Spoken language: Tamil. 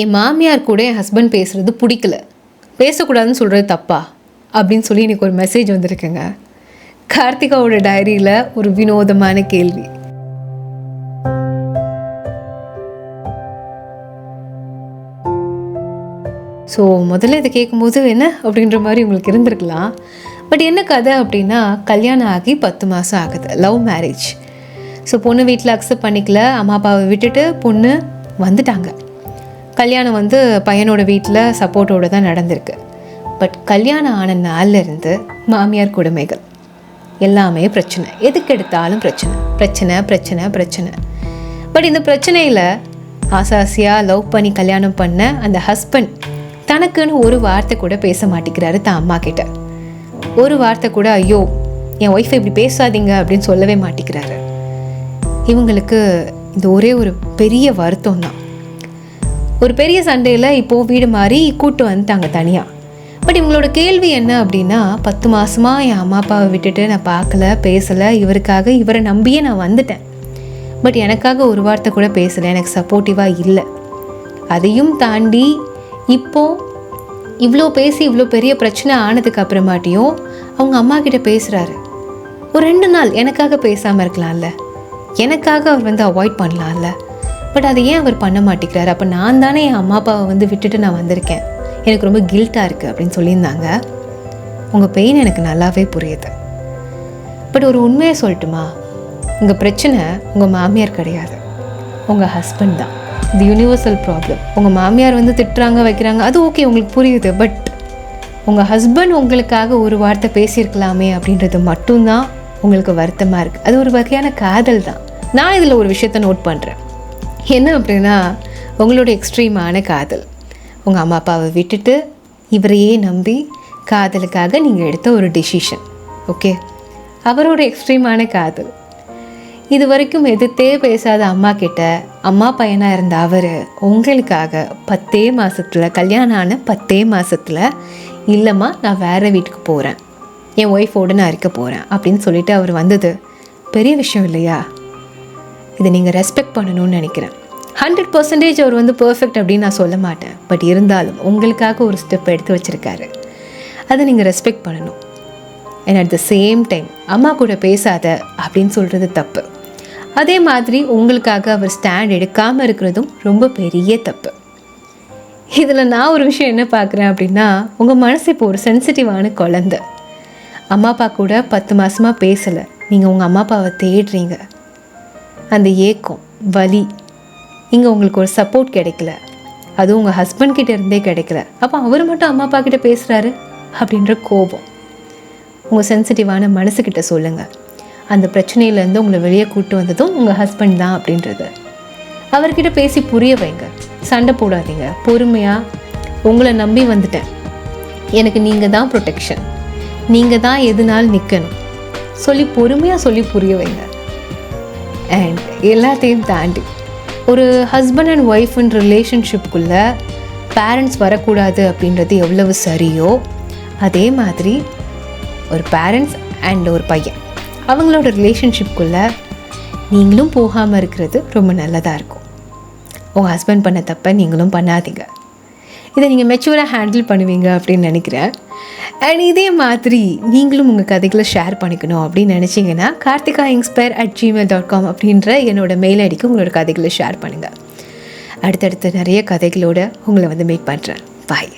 என் மாமியார் கூட என் ஹஸ்பண்ட் பேசுகிறது பிடிக்கல. பேசக்கூடாதுன்னு சொல்கிறது தப்பா? அப்படின்னு சொல்லி எனக்கு ஒரு மெசேஜ் வந்திருக்குங்க. கார்த்திகாவோட டைரியில் ஒரு வினோதமான கேள்வி. ஸோ முதல்ல இதை கேட்கும்போது என்ன அப்படின்ற மாதிரி உங்களுக்கு இருந்திருக்கலாம். பட் என்ன கதை அப்படின்னா கல்யாணம் ஆகி பத்து மாதம் ஆகுது. லவ் மேரேஜ் ஸோ பொண்ணு வீட்டில் அக்செப்ட் பண்ணிக்கல. அம்மா அப்பாவை விட்டுட்டு பொண்ணு வந்துட்டாங்க. கல்யாணம் வந்து பையனோட வீட்டில் சப்போர்ட்டோடு தான் நடந்திருக்கு. பட் கல்யாணம் ஆன நாள்லேருந்து மாமியார் கொடுமைகள். எல்லாமே பிரச்சனை. எதுக்கு எடுத்தாலும் பிரச்சனை. பிரச்சனை பிரச்சனை பிரச்சனை. பட் இந்த பிரச்சனையில் ஆசாசியாக லவ் பண்ணி கல்யாணம் பண்ண அந்த ஹஸ்பண்ட் தனக்குன்னு ஒரு வார்த்தை கூட பேச மாட்டேங்கிறாரு தான் அம்மா கிட்ட. ஒரு வார்த்தை கூட ஐயோ என் ஒய்ஃபை இப்படி பேசாதீங்க அப்படின்னு சொல்லவே மாட்டேங்கிறாரு. இவங்களுக்கு இது ஒரே ஒரு பெரிய வருத்தம் தான். ஒரு பெரிய சண்டையில் இப்போது வீடு மாறி கூட்டு வந்துட்டாங்க தனியாக பட் இவங்களோட கேள்வி என்ன அப்படின்னா பத்து மாதமாக என் அம்மா அப்பாவை விட்டுட்டு நான் பார்க்கல பேசலை இவருக்காக இவரை நம்பியே நான் வந்துட்டேன். பட் எனக்காக ஒரு வார்த்தை கூட பேசலை எனக்கு சப்போர்ட்டிவாக இல்லை. அதையும் தாண்டி இப்போது இவ்வளோ பேசி இவ்வளோ பெரிய பிரச்சனை ஆனதுக்கு அப்புறமாட்டியும் அவங்க அம்மா கிட்ட பேசுகிறாரு ஒரு ரெண்டு நாள் எனக்காக பேசாமல் இருக்கலாம்ல. எனக்காக அவர் வந்து அவாய்ட் பண்ணலாம்ல. பட் அதை ஏன் அவர் பண்ண மாட்டேங்கிறார்? அப்போ நான் தானே என் அம்மா அப்பாவை வந்து விட்டுட்டு நான் வந்திருக்கேன். எனக்கு ரொம்ப கில்ட்டாக இருக்குது அப்படின்னு சொல்லியிருந்தாங்க. உங்கள் பெயின் எனக்கு நல்லாவே புரியுது. பட் ஒரு உண்மையை சொல்லட்டுமா? உங்கள் பிரச்சனை உங்கள் மாமியார் கிடையாது. உங்கள் ஹஸ்பண்ட் தான். இது யூனிவர்சல் ப்ராப்ளம் உங்கள் மாமியார் வந்து திட்டுறாங்க வைக்கிறாங்க அது ஓகே உங்களுக்கு புரியுது. பட் உங்கள் ஹஸ்பண்ட் உங்களுக்காக ஒரு வார்த்தை பேசியிருக்கலாமே அப்படின்றது மட்டும்தான் உங்களுக்கு வருத்தமாக இருக்குது அது ஒரு வகையான காதல் தான். நான் இதில் ஒரு விஷயத்த நோட் பண்ணுறேன் என்ன அப்படின்னா உங்களோட எக்ஸ்ட்ரீமான காதல். உங்கள் அம்மா அப்பாவை விட்டுட்டு இவரையே நம்பி காதலுக்காக நீங்கள் எடுத்த ஒரு டெசிஷன் ஓகே அவரோட எக்ஸ்ட்ரீமான காதல். இது வரைக்கும் எதிர்த்தே பேசாத அம்மா கிட்ட அம்மா பையனாக இருந்த அவர் உங்களுக்காக பத்தே மாதத்தில் கல்யாணம் ஆன பத்தே மாதத்தில் இல்லைம்மா நான் வேறு வீட்டுக்கு போகிறேன் என் ஒய்ஃபோடு நான் இருக்க போகிறேன் அப்படின்னு சொல்லிட்டு அவர் வந்தது. பெரிய விஷயம் இல்லையா? இதை நீங்கள் ரெஸ்பெக்ட் பண்ணணும்னு நினைக்கிறேன். ஹண்ட்ரட் பர்சன்டேஜ் அவர் வந்து பர்ஃபெக்ட் அப்படின்னு நான் சொல்ல மாட்டேன். பட் இருந்தாலும் உங்களுக்காக ஒரு ஸ்டெப் எடுத்து வச்சுருக்காரு. அதை நீங்கள் ரெஸ்பெக்ட் பண்ணணும். And at the same time அம்மா கூட பேசாத அப்படின்னு சொல்கிறது தப்பு. அதே மாதிரி உங்களுக்காக அவர் ஸ்டாண்ட் எடுக்காமல் இருக்கிறதும் ரொம்ப பெரிய தப்பு. இதில் நான் ஒரு விஷயம் என்ன பார்க்குறேன் அப்படின்னா உங்கள் மனசு இப்போ ஒரு சென்சிட்டிவான குழந்தை. அம்மா அப்பா கூட பத்து மாதமாக பேசலை. நீங்கள் உங்கள் அம்மா அப்பாவை தேடுறீங்க. அந்த ஏக்கம் வலி இங்கே உங்களுக்கு ஒரு சப்போர்ட் கிடைக்கல. அதுவும் உங்கள் ஹஸ்பண்ட் கிட்ட இருந்தே கிடைக்கல. அப்போ அவர் மட்டும் அம்மா அப்பா கிட்ட பேசுகிறாரு அப்படின்ற கோபம். உங்கள் சென்சிட்டிவான மனசுக்கிட்ட சொல்லுங்கள் அந்த பிரச்சனையிலேருந்து உங்களை வெளியே கூப்பிட்டு வந்ததும் உங்கள் ஹஸ்பண்ட் தான் அப்படின்றது. அவர்கிட்ட பேசி புரிய வைங்க. சண்டை போடாதீங்க. பொறுமையாக உங்களை நம்பி வந்துட்டேன். எனக்கு நீங்கள் தான் ப்ரொடெக்ஷன் நீங்கள் தான் எதுனாலும் நிற்கணும் சொல்லி பொறுமையாக சொல்லி புரிய வைங்க. அண்ட் எல்லாத்தையும் தாண்டி ஒரு ஹஸ்பண்ட் அண்ட் ஒய்ஃப்ன்ற ரிலேஷன்ஷிப்புக்குள்ளே பேரண்ட்ஸ் வரக்கூடாது அப்படின்றது எவ்வளவு சரியோ அதே மாதிரி ஒரு பேரண்ட்ஸ் அண்ட் ஒரு பையன் அவங்களோட ரிலேஷன்ஷிப்புக்குள்ளே நீங்களும் போகாமல் இருக்கிறது ரொம்ப நல்லதாக இருக்கும். உங்கள் ஹஸ்பண்ட் பண்ண தப்பை நீங்களும் பண்ணாதீங்க. இதை நீங்கள் மெச்சூராக ஹேண்டில் பண்ணுவீங்க அப்படின்னு நினைக்கிறேன். அண்ட் இதே மாதிரி நீங்களும் உங்கள் கதைகளை ஷேர் பண்ணிக்கணும் அப்படின்னு நினச்சிங்கன்னா Karthika inspire at Gmail dot com அப்படின்ற என்னோட மெயில் ஐடிக்கு உங்களோட கதைகளை ஷேர் பண்ணுங்கள் அடுத்தடுத்து நிறைய கதைகளோடு உங்களை வந்து மீட் பண்ணுறேன் பாய்